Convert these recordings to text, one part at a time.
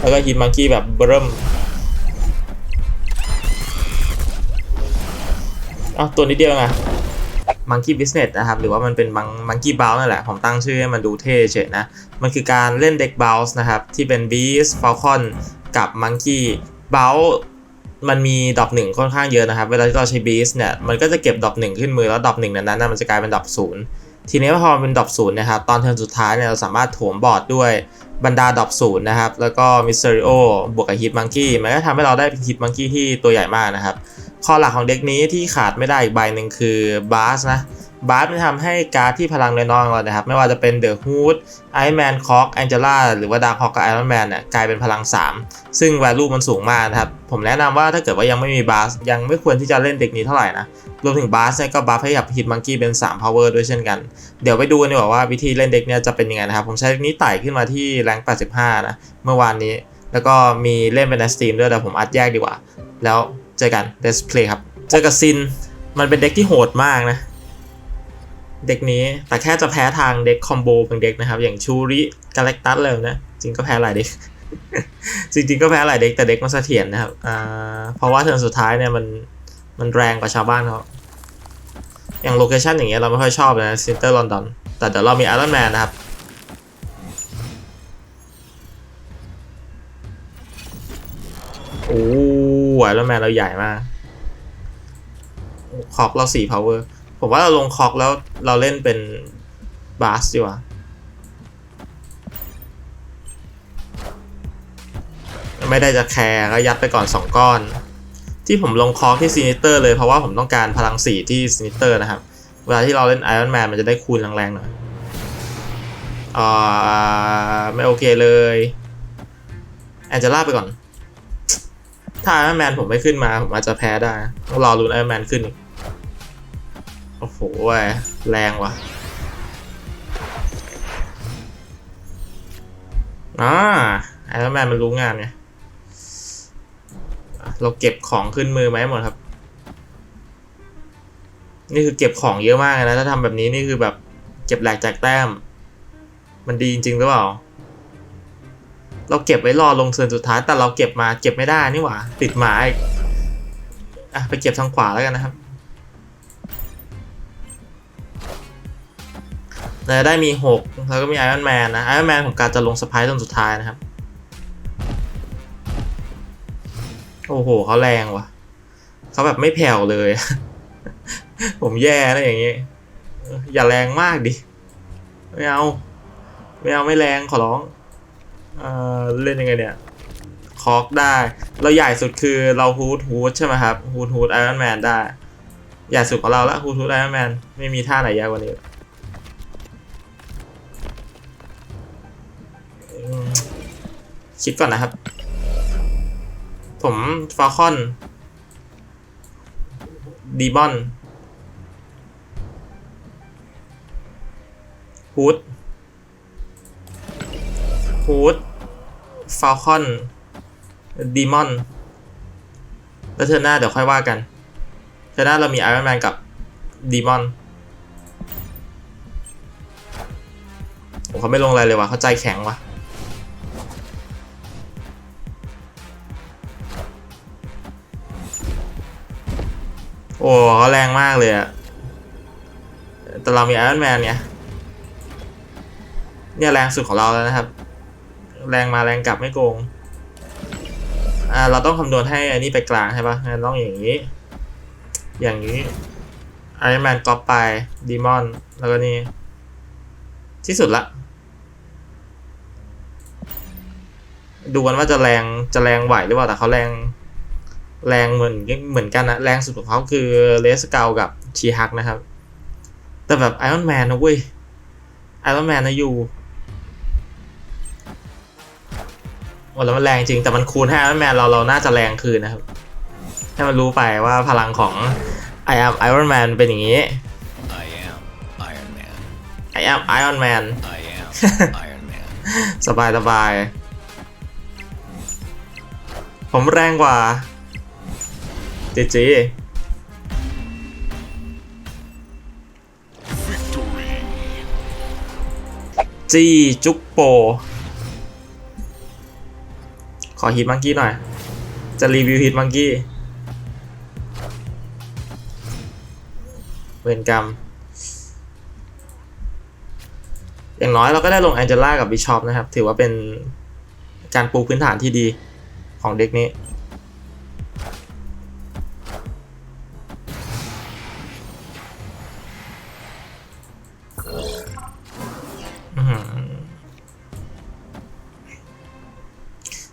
แล้วก็ฮิตมังกี้แบบเริ่มอ้าวตัวนิดเดียวไงมังกี้บิสเนสนะครับ หรือว่ามันเป็นมังมังกี้บ u ลนั่นแหละ ผมตั้งชื่อให้มันดูเท่เฉยนะ มันคือการเล่นเด็กบ u ลนะครับ ที่เป็นบีสฟ a ลคอนกับมังกี้บ u ลมันมีดอปหนึ่งค่อนข้างเยอะนะครับ เวลาที่เราใช้บีสเนี่ย มันก็จะเก็บดอปหนึ่งขึ้นมือแล้วดอปหนึ่งนั้นนะมันจะกลายเป็นดอปศูนย์ทีนี้พอมันเป็นดอปศูนย์นะครับ ตอนเทิร์นสุดท้ายเนี่ยเราสามารถโถมบอร์ดด้วย บรรดาดอบศูนย์นะครับ แล้วก็มิสเตอริโอบวกกับฮิตมังกี้มันก็ทำให้เราได้ฮิตมังกี้ที่ตัวใหญ่มากนะครับ ข้อหลักของเด็กนี้ที่ขาดไม่ได้อีกใบหนึ่งคือบาสนะ บาสมันทำให้การ์ดที่พลังน้อยๆของเรานะครับ ไม่ว่าจะเป็นเดอะฮูดไอแมนคอกแองเจล่าหรือว่าดาร์คฮอกกับไอรอนแมนเนี่ยกลายเป็นพลัง 3 ซึ่ง value มันสูงมากนะครับ ผมแนะนำว่าถ้าเกิดว่ายังไม่มีบาร์สยังไม่ควรที่จะเล่นเด็กนี้เท่าไหร่นะ รวมถึงบาสเนี่ยก็บัฟให้กับฮิตมังกี้เป็น 3 power ด้วยเช่นกัน เดี๋ยวไปดูกันดีกว่าว่าวิธีเล่นเด็กเนี่ยจะเป็นยังไงนะครับ ผมใช้เด็กนี้ไต่ขึ้นมาที่แรง 85 นะเมื่อวานนี้ แล้วก็มีเล่นเป็นในสตรีมด้วยแต่ผมอัดแยกดีกว่า แล้วเจอกัน let's play ครับเจอกับซินมันเป็นเด็กที่โหดมากนะ เด็กนี้ แต่แค่จะแพ้ทางเด็กคอมโบเป็นเด็กนะครับ อย่างชูริกาแล็กตัสเลยนะ จริงก็แพ้หลายเด็ก จริงๆก็แพ้หลายเด็กแต่เด็กมันเสถียรนะครับอ่าเพราะว่าเทิร์นสุดท้ายเนี่ยมันมันแรงกว่าชาวบ้านเขาอย่างโลเคชันอย่างเงี้ยเราไม่ค่อยชอบนะซินเตอร์ลอนดอนแต่เดี๋ยวเรามีไอรอนแมนนะครับโอ้ไอรอนแมนเราใหญ่มากคอกเราสี่ power ผมว่าเราลงคอกแล้วเราเล่นเป็นบาสดีกว่าไม่ได้จะแคร์ก็ยัดไปก่อน 2 ก้อน ที่ผมลงคอกที่ซีนิเตอร์เลยเพราะว่าผมต้องการพลังสีที่ซีนิเตอร์นะครับ เวลาที่เราเล่นไอรอนแมนมันจะได้คูณแรงๆหน่อยอ่าไม่โอเคเลยแอนเจล่าไปก่อน ถ้าไอรอนแมนผมไม่ขึ้นมา ผมอาจจะแพ้ได้ต้องรอรุนไอรอนแมนขึ้นอีก โอ้โหเว้ยแรงว่ะอ่าไอรอนแมนมันรู้งานไงเราเก็บของขึ้นมือไหมหมดครับ นี่คือเก็บของเยอะมากเลยนะถ้าทำแบบนี้นี่คือแบบเก็บแหลกแจกแต้ม มันดีจริงๆหรือเปล่า เราเก็บไว้รอลงเทิร์นสุดท้ายแต่เราเก็บมาเก็บไม่ได้นี่หว่า ติดหมาอีกอะไปเก็บทางขวาแล้วกันนะครับ เราจะได้มี 6 แล้วก็มีไอรอนแมนนะไอรอนแมนผมการจะลงสไปร์ตอนสุดท้ายนะครับ โอ้โหเขาแรงว่ะเขาแบบไม่แผ่วเลย ผมแย่นะอย่างงี้อออย่าแรงมากดิ ไม่เอา ไม่เอาไม่แรงขอร้องเออเล่นยังไงเนี่ยคอกได้ เราใหญ่สุดคือเราฮูดฮูดใช่ไหมครับฮูดฮูดไอรอนแมนได้ ใหญ่สุดของเราละฮูดฮูดไอรอนแมนไม่มีท่าไหนยากกว่านี้ คิดก่อนนะครับ ผมฟาคอนดีบอนฮูดฮูดฟาคอนดีมอนแล้วเธอหน้าเดี๋ยวค่อยว่ากันเธอหน้าเรามีไอรอนแมนกับดีมอนผมเขาไม่ลงอะไรเลยวะเขาใจแข็งวะ โอ้เขาแรงมากเลยอะแต่เรามีไอรอนแมนเนี่ยเนี่ยแรงสุดของเราแล้วนะครับ แรงมาแรงกลับไม่โกงอ่าเราต้องคำนวณให้อันนี้ไปกลางใช่ปะงั้นต้องอย่างนี้ อย่างนี้ไอรอนแมนก๊อปไปดีมอนแล้วก็นี่ที่สุดละดูกันว่าจะแรงจะแรงไหวหรือเปล่าแต่เขาแรง แรงเหมือนเหมือนกันนะแรงสุดของเขาคือเลสเกลกับชีฮักนะครับ แต่แบบไอรอนแมนนะเว้ยไอรอนแมนนะอยู่โอ้แล้วมันแรงจริงแต่มันคูณให้ไอรอนแมนเราเราน่าจะแรงคืนนะครับ ให้มันรู้ไปว่าพลังของไอ am ไอรอนแมนเป็นอย่างนี้ I am Iron Man. I am Iron Man I am Iron Man. สบายสบายผมแรงกว่า เจเจจีจุกโป ขอฮิตมังกี้หน่อย จะรีวิวฮิตมังกี้เวรกรรม อย่างน้อยเราก็ได้ลงแองเจล่ากับบิชอปนะครับ ถือว่าเป็นการปูพื้นฐานที่ดีของเด็กนี้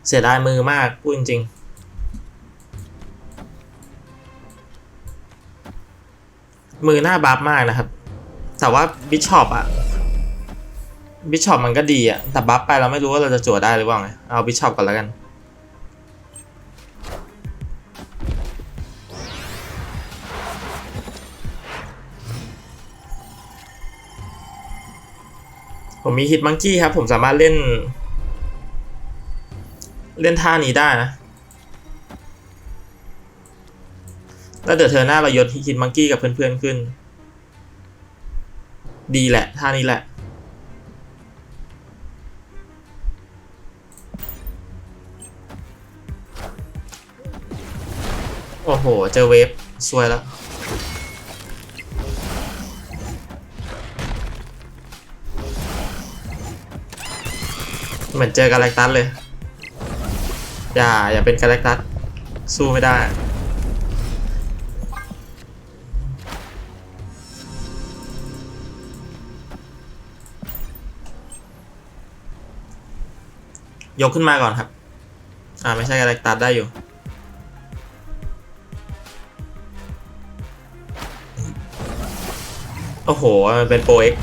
เสียดายมือมากพูดจริงๆมือหน้าบัฟมากนะครับ แต่ว่าบิชอปอะบิชอปมันก็ดีอะแต่บัฟไปเราไม่รู้ว่าเราจะจั่วได้หรือเปล่าไง เอาบิชอปก่อนแล้วกัน ผมมีฮิตมังกี้ครับ ผมสามารถเล่น เล่นท่านี้ได้นะ แล้วเดี๋ยวเธอหน้าเรายศฮิตมังกี้กับเพื่อนๆขึ้น ดีแหละ ท่านี้แหละ โอ้โห เจอเวฟซวยแล้วเหมือนเจอกาแล็กตัสเลย อย่าอย่าเป็นกาแล็กตัสสู้ไม่ได้ ยกขึ้นมาก่อนครับ อ่าไม่ใช่กาแล็กตัสได้อยู่โอ้โห มันเป็นโปรเอ็ก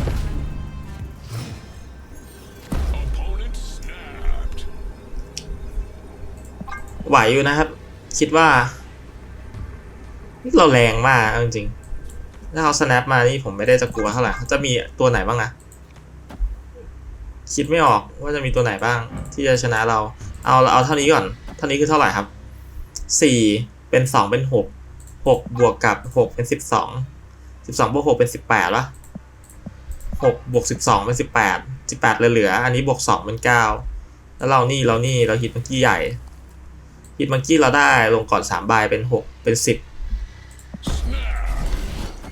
ไหวอยู่นะครับ คิดว่า เราแรงมากจริงๆถ้าเขา snap มานี่ผมไม่ได้จะกลัวเท่าไหร่จะมีตัวไหนบ้างนะคิดไม่ออกว่าจะมีตัวไหนบ้าง ที่จะชนะเรา เอาเอาเท่านี้ก่อน เท่านี้คือเท่าไหร่ครับสี่เป็นสองเป็นหกหกบวกกับหกเป็นสิบสองสิบสองบวกหกเป็นสิบแปดละหกบวกสิบสองเป็นสิบแปดสิบแปดเหลือ อันนี้บวกสองเป็นเก้าแล้วเรานี่เรานี่เราฮิตเมื่อกี้ใหญ่ ฮิตมังกี้เราได้ลงก่อนสามใบเป็นหกเป็นสิบ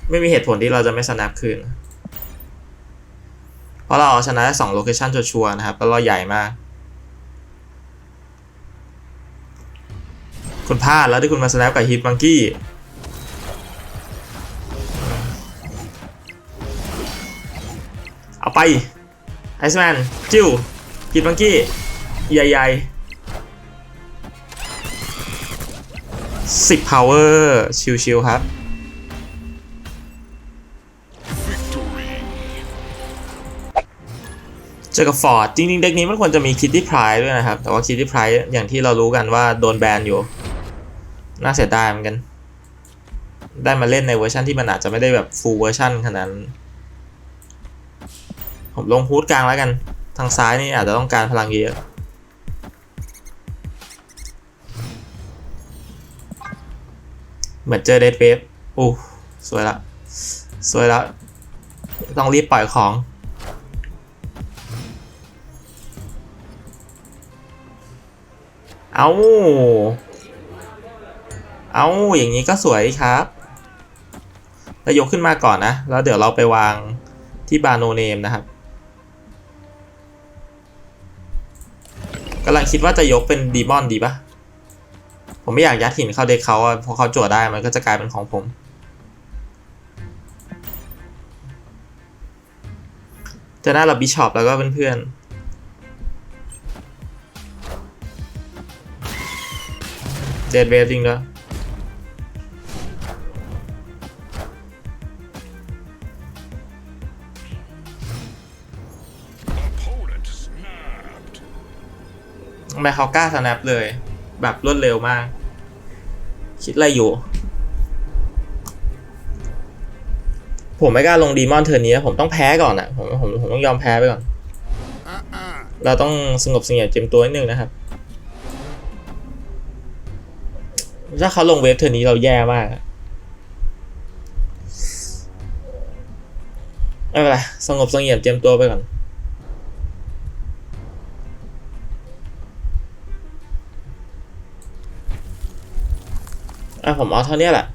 ไม่มีเหตุผลที่เราจะไม่ snap คืน เพราะเราเอาชนะได้สองโลเคชันชัวร์นะครับ แล้วเราใหญ่มาก คุณพลาดแล้วที่คุณมา snap กับฮิตมังกี้เอาไปไอซ์แมนจิ้วฮิตมังกี้ ใหญ่ๆ 10 power ชิวๆครับ เจอกับฟอร์ดจริงๆ เด็กนี้มันควรจะมีคิตตี้ไพร์ด้วยนะครับ แต่ว่าคิตตี้ไพร์อย่างที่เรารู้กันว่าโดนแบนอยู่ น่าเสียดายเหมือนกัน ได้มาเล่นในเวอร์ชันที่มันอาจจะไม่ได้แบบฟูลเวอร์ชันขนาดนั้นผมลงฮูดกลางแล้วกัน ทางซ้ายนี่อาจจะต้องการพลังเยอะ เหมือนเจอเดดเวฟอู้สวยละ สวยละ ต้องรีบปล่อยของ เอาเอาอย่างนี้ก็สวยครับแล้วยกขึ้นมาก่อนนะ แล้วเดี๋ยวเราไปวางที่บาโนเนมนะครับกำลังคิดว่าจะยกเป็นดีมอนดีปะ ผมไม่อยากยัดหินเข้าเด็กเขาอะเพราะเขาจั่วได้มันก็จะกลายเป็นของผม จะได้รับบิชอปแล้วก็เพื่อนๆเดดเวฟจริงด้วยทำไมเขากล้าสแนปเลย แบบรวดเร็วมาก คิดอะไรอยู่ ผมไม่กล้าลงดีมอนเทอร์นนี้ผมต้องแพ้ก่อนอะผมผมผมต้องยอมแพ้ไปก่อน เราต้องสงบเสงี่ยมเจียมตัวนิดนึงนะครับ ถ้าเขาลงเวฟเทอร์นี้เราแย่มากไม่เป็นไรสงบเสงี่ยมเจียมตัวไปก่อน อะผมเอาเท่านี้แหละ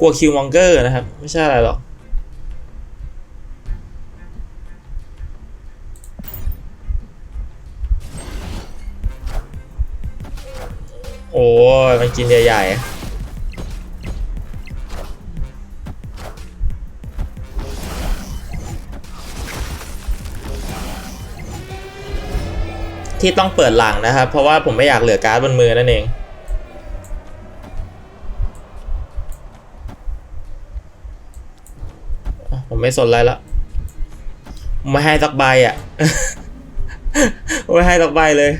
กลัวคิวมองเกอร์นะครับ ไม่ใช่อะไรหรอก โอ้ยมันกินใหญ่ๆที่ต้องเปิดหลังนะครับ เพราะว่าผมไม่อยากเหลือการ์ดบนมือนั่นเอง ผม ไม่สนอะไรละไม่ให้สักใบอะไม่ให้สักใบเลย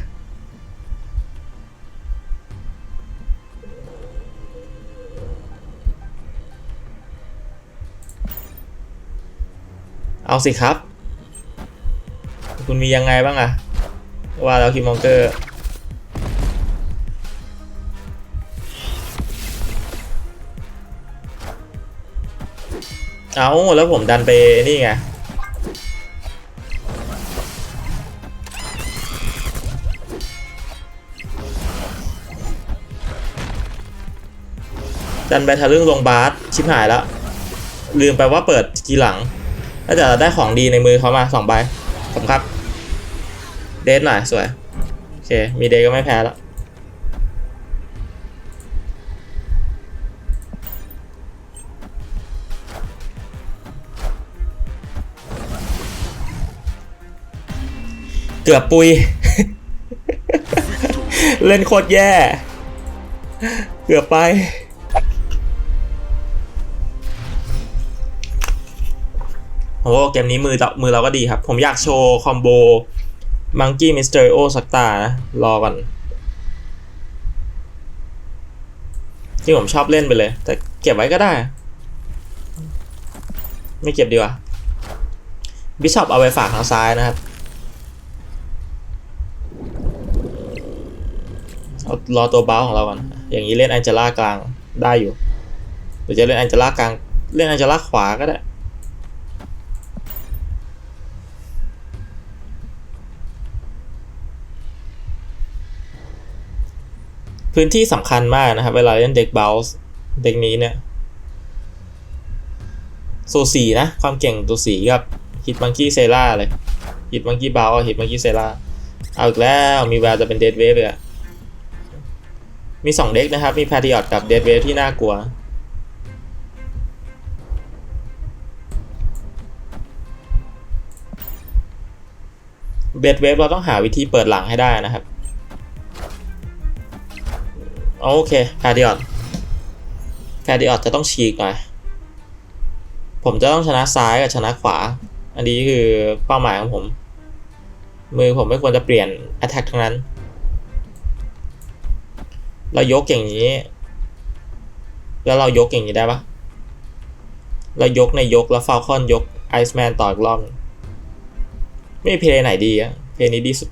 เอาสิครับ คุณมียังไงบ้างอะว่าแล้วคิมมองเกอร์ เอาแล้วผมดันไปนี่ไงดันไปทะลึ่งลงบาสชิบหายแล้วลืมไปว่าเปิดทีหลังแล้วแต่เราได้ของดีในมือเขามาสองใบขอบคุณครับ เดทหน่อยสวย โอเค มีเดทก็ไม่แพ้แล้ว เกือบปุย เล่นโคตรแย่ เกือบไป โอ้เกมนี้มือเรามือเราก็ดีครับ ผมอยากโชว์คอมโบมังกี้มิสเตอริโอสักตานะ รอก่อนที่ผมชอบเล่นไปเลย แต่เก็บไว้ก็ได้ ไม่เก็บดีกว่า บิชอปเอาไปฝากทางซ้ายนะครับ เอารอตัวบ้าของเราก่อน อย่างนี้เล่นแองเจล่ากลางได้อยู่หรือจะเล่นแองเจล่ากลาง เล่นแองเจล่าขวาก็ได้ พื้นที่สำคัญมากนะครับ เวลาเล่นเด็กเบลส์เด็กนี้เนี่ยสูสีนะ ความเก่งตัวสีกับฮิตมังกี้เซล่าเลยฮิตมังกี้เบลฮิตมังกี้เซล่าเอาอีกแล้วมีแววจะเป็นเดดเวฟเลยอะ มีสองเด็กนะครับ มีพา t ิออ t กับเดดเวฟที่น่ากลัว เบดเวฟเราต้องหาวิธีเปิดหลังให้ได้นะครับ โอเคพา t ิออ t พา t ิออ t จะต้องฉีกหน่อย ผมจะต้องชนะซ้ายกับชนะขวา อันนี้คือเป้าหมายของผม มือผมไม่ควรจะเปลี่ยน attack ทั้งนั้น เรายกอย่างนี้ แล้วเรายกอย่างนี้ได้ปะเรายกในยกแล้วฟาลคอนยกไอซ์แมนต่ออีกรอบหนึ่งไม่มีเพลย์ไหนดีอะเพลย์นี้ดีสุด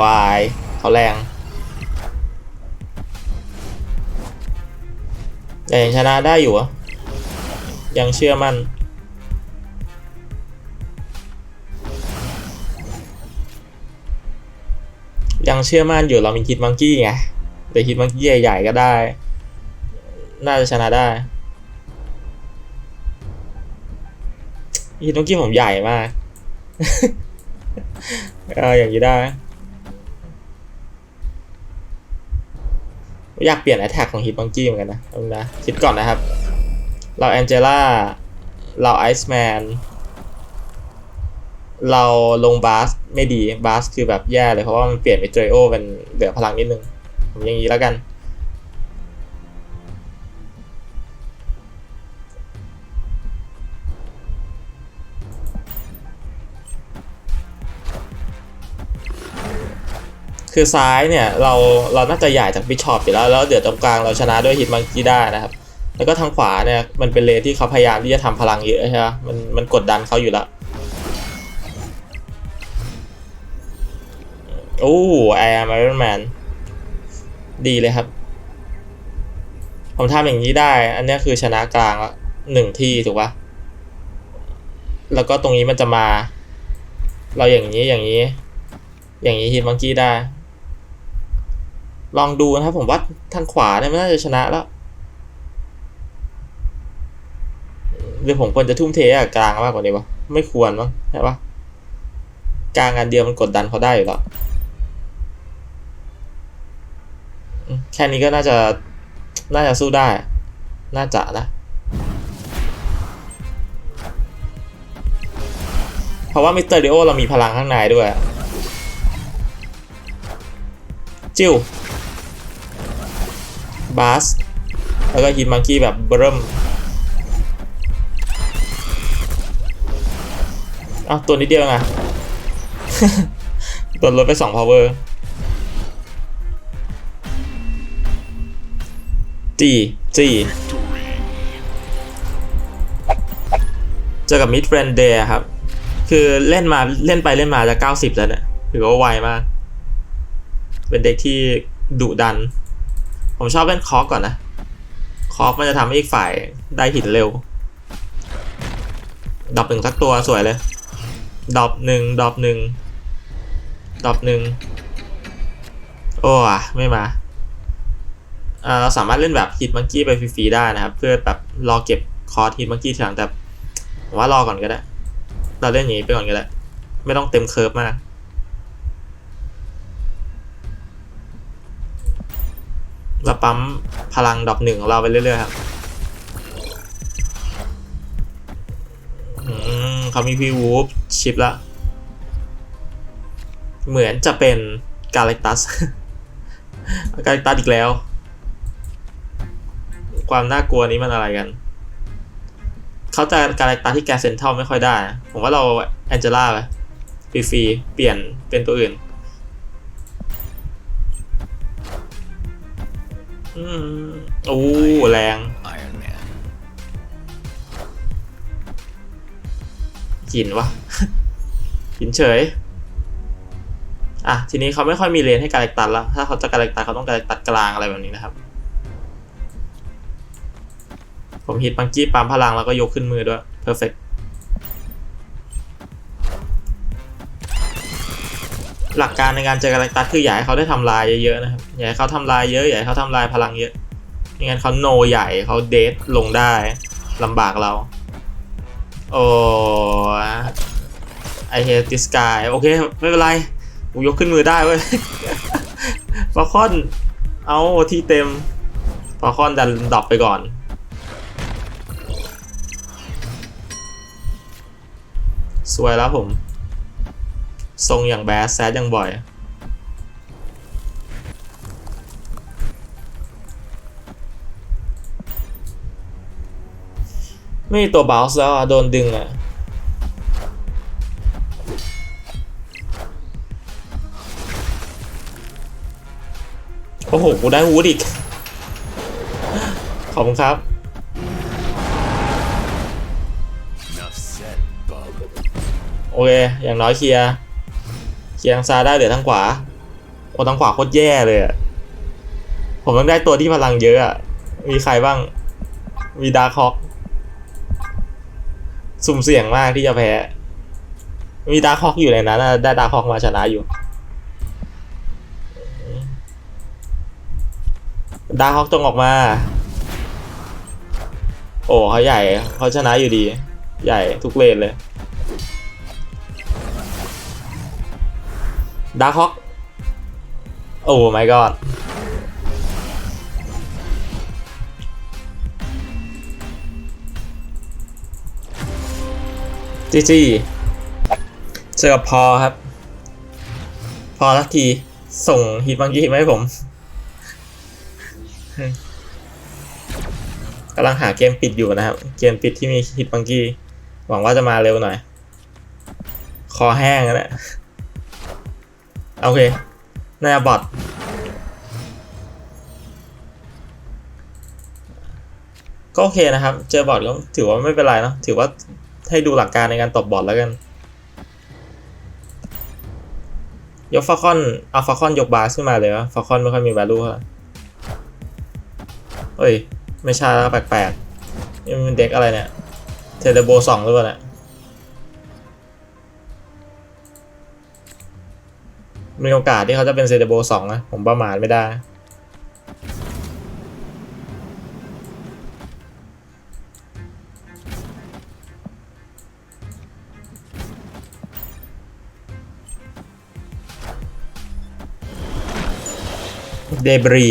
วายเขาแรงแต่ยังชนะได้อยู่อะยังเชื่อมั่น ยังเชื่อมั่นอยู่เรามีฮิตมังกี้ไงแต่ฮิตมังกี้ใหญ่ๆก็ได้ น่าจะชนะได้ฮิตมังกี้ผมใหญ่มากเอออย่างนี้ได้ อยากเปลี่ยนแอ t แทกของฮิตบังกี้เหมือนกันนะเอานะคิดก่อนนะครับ เราแองเจล่า เราไอซ์แมน เราลงบาส ไม่ดีบาสคือแบบแย่เลยเพราะว่ามันเปลี่ยนไปเจอโอเป็นเหลือพลังนิดนึง ผมอย่างนี้แล้วกัน คือซ้ายเนี่ย เราเราน่าจะใหญ่จากบิชอปอยู่แล้ว แล้วเดี๋ยวตรงกลางเราชนะด้วยฮิตมังกี้ได้นะครับ แล้วก็ทางขวาเนี่ย มันเป็นเลนที่เขาพยายามที่จะทำพลังเยอะใช่ไหมมันมันกดดันเขาอยู่แล้ว โอ้ไอแอมไอรอนแมนดีเลยครับ ผมทำอย่างนี้ได้ อันนี้คือชนะกลางละหนึ่งที่ถูกปะแล้วก็ตรงนี้มันจะมา เราอย่างนี้อย่างนี้ อย่างนี้ฮิตมังกี้ได้ ลองดูนะครับ ผมว่าทางขวาเนี่ยมันน่าจะชนะแล้วหรือผมควรจะทุ่มเทกับกลางมากกว่านี้วะไม่ควรมั้งใช่ปะกลางอันเดียวมันกดดันเขาได้อยู่แล้วอืม แค่นี้ก็น่าจะ น่าจะสู้ได้ น่าจะนะ เพราะว่ามิสเตอร์ดิโอเรามีพลังข้างในด้วย จิ้วบาส แล้วก็ฮิตมังกี้แบบเบิ่มอ้าวตัวนิดเดียวไงโดนลดไปสอง power จีจีเจอกับมิดเฟรนเดย์ครับ คือเล่นมาเล่นไปเล่นมาจะ90แล้วเนี่ยถือว่าไวมาก เป็นเด็กที่ดุดัน ผมชอบเล่นคอร์กก่อนนะ คอร์กมันจะทำให้อีกฝ่ายได้หินเร็วดอปหนึ่งสักตัวสวยเลย ดอปหนึ่งดอปหนึ่งดอปหนึ่งโอ้อะไม่มา เราสามารถเล่นแบบฮิตมังกี้ไปฟรีๆได้นะครับ เพื่อแบบรอเก็บคอร์ฮิตมังกี้ทีหลังแต่ว่ารอก่อนก็ได้ เราเล่นอย่างนี้ไปก่อนก็ได้ ไม่ต้องเต็มเคิร์ฟมากเราปั๊มพลังดอกหนึ่งของเราไปเรื่อยๆครับอืมเขามีพีวูฟชิปละ เหมือนจะเป็นกาแล็กตัสกาแล็กตัสอีกแล้ว ความน่ากลัวนี้มันอะไรกันเขาจะการตัดที่แกเซนเทลไม่ค่อยได้ ผมว่าเราแองเจล่าไปฟรีๆเปลี่ยนเป็นตัวอื่นอืมโอ้แรงหินวะหินเฉย อะ ทีนี้เขาไม่ค่อยมีเลนให้การเล็กตัดแล้ว ถ้าเขาจะการเล็กตัดเขาต้องการเล็กตัดกลางอะไรแบบนี้นะครับ ผมฮิตบังกี้ปั๊มพลังแล้วก็ยกขึ้นมือด้วย perfect หลักการในการเจอการเล็กตัดคืออย่าให้เขาได้ทำลายเยอะๆนะครับอย่าให้เขาทำลายเยอะอย่าให้เขาทำลายพลังเยอะไม่งั้นเขาโนใหญ่เขาเดทลงได้ลำบากเรา โอ้ไอเฮติสกายโอเค ไม่เป็นไรกูยกขึ้นมือได้เว้ยฟาคอน เอาที่เต็มฟาคอนดันดรอปไปก่อน สวยแล้วผม ทรงอย่างแบดแซดอย่างบ่อย ไม่มีตัวบ o สแล้วอะโดนดึงอะโอ้โห กูได้วูดอีก ขอบคุณครับ โอเค อย่างน้อยเคลียร์เคลียร์ทางซ้ายได้เหลือทางขวาโอ้ทางขวาโคตรแย่เลยอะผมต้องได้ตัวที่พลังเยอะอะมีใครบ้าง มีดาร์คฮอกสุ่มเสี่ยงมากที่จะแพ้ มีดาร์คฮอกอยู่ในนั้นได้ดาร์คฮอกมาชนะอยู่ดาร์คฮอกจงออกมา โอ้เขาใหญ่เขาชนะอยู่ดี ใหญ่ทุกเลนเลย ดาร์คฮอกโอ้ my god จีจีเจอกับพอครับ พอลักทีส่งฮิตบังกี้มาให้ผมกำลังหาเกมปิดอยู่นะครับ เกมปิดที่มีฮิตบังกี้ หวังว่าจะมาเร็วหน่อย คอแห้งแล้ว โอเคน่าจะบอทก็โอเคนะครับ เจอบอทก็ถือว่าไม่เป็นไรเนอะถือว่าให้ดูหลักการในการตบบอทแล้วกัน ยกฟาคอนเอาฟาคอนยกบาสขึ้นมาเลยวะฟาคอนไม่ค่อยมี value เท่าเฮ้ย ไม่ใช่แล้วแปลกๆนี่มันเด็กอะไรเนี่ย เทเลโบสองหรือเปล่าเนี่ย มีโอกาสที่เขาจะเป็นเซเดโบสองนะผมประมาทไม่ได้ เดบรี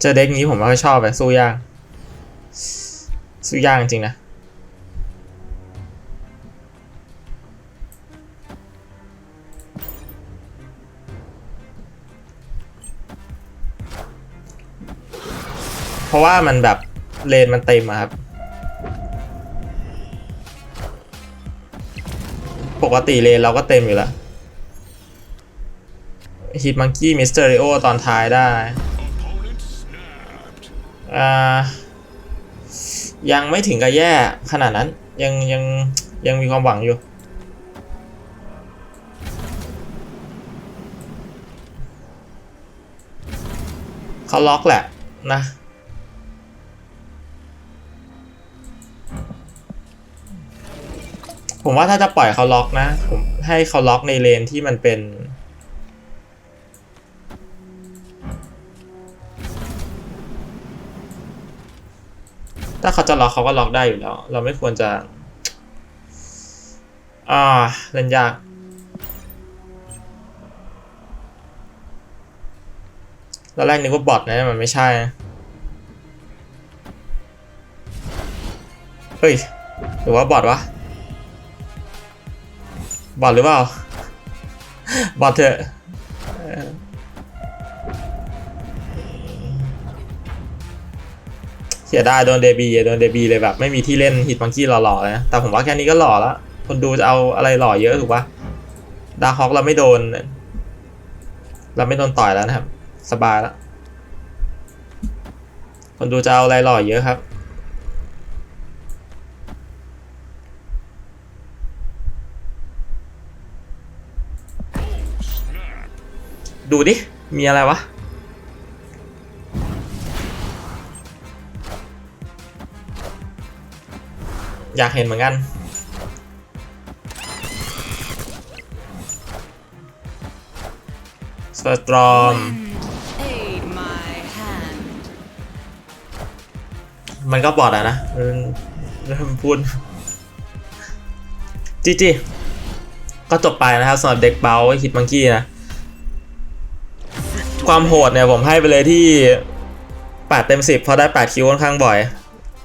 เจอเด็กนี้ผมไม่ค่อยชอบไปสู้ยาก สู้ยากจริงๆนะ เพราะว่ามันแบบเลนมันเต็มครับ ปกติเลนเราก็เต็มอยู่แล้วฮิตมังกี้มิสเตอริโอตอนท้ายได้ อ่า ยังไม่ถึงกับแย่ขนาดนั้น ยังยังยังมีความหวังอยู่ เขาล็อกแหละนะ ผมว่าถ้าจะปล่อยเขาล็อกนะ ผมให้เขาล็อกในเลนที่มันเป็น เขาจะล็อกเขาก็ล็อกได้อยู่แล้ว เราไม่ควรจะ อ่าเล่นยาก ตอนแรกนึกว่าบอทนะ มันไม่ใช่ เฮ้ย หรือว่าบอทวะ บอทหรือเปล่า บอทเถอะ สียดายโดนเดบีอะโดนเดบีเลยแบบ ไม่มีที่เล่นฮิตมังกี้หล่อๆเลยนะแต่ผมว่าแค่นี้ก็หล่อแล้วคนดูจะเอาอะไรหล่อเยอะถูกปะดาร์ฮอกเราไม่โดน เราไม่โดนต่อยแล้วนะครับ สบายแล้วคนดูจะเอาอะไรหล่อเยอะครับดูดิ มีอะไรวะ อยากเห็นเหมือนกัน สตรอม มันก็บอดอะนะเริ่มพูดจีจีก็จบไปนะครับสำหรับเด็กเบลฮิตมังกี้นะ ความโหดเนี่ยผมให้ไปเลยที่8เต็ม 10 เพราะได้ 8 คิวค่อนข้างบ่อย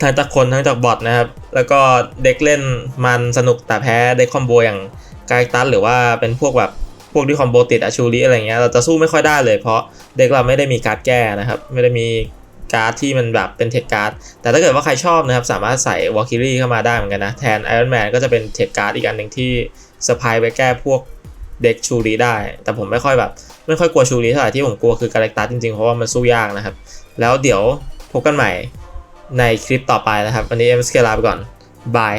ทั้งจากคนทั้งจากบอทนะครับ แล้วก็เด็กเล่นมันสนุกแต่แพ้เด็กคอมโบอย่างกายตันหรือว่าเป็นพวกแบบพวกที่คอมโบติดอะชูริอะไรเงี้ยเราจะสู้ไม่ค่อยได้เลย เพราะเด็กเราไม่ได้มีการ์ดแก้นะครับ ไม่ได้มีการ์ดที่มันแบบเป็นเทคการ์ดแต่ถ้าเกิดว่าใครชอบนะครับ สามารถใส่วอลคิรี่เข้ามาได้เหมือนกันนะ แทนไอรอนแมนก็จะเป็นเทคการ์ดอีกอันหนึ่งที่สปายไว้แก้พวกเด็กชูรีได้ แต่ผมไม่ค่อยแบบ ไม่ค่อยกลัวชูรีเท่าไหร่ที่ผมกลัวคือกาแรคตัสจริงๆ เพราะว่ามันสู้ยากนะครับ แล้วเดี๋ยวพบกันใหม่ ในคลิปต่อไปนะครับ วันนี้เอ็มสเกลาไปก่อนบาย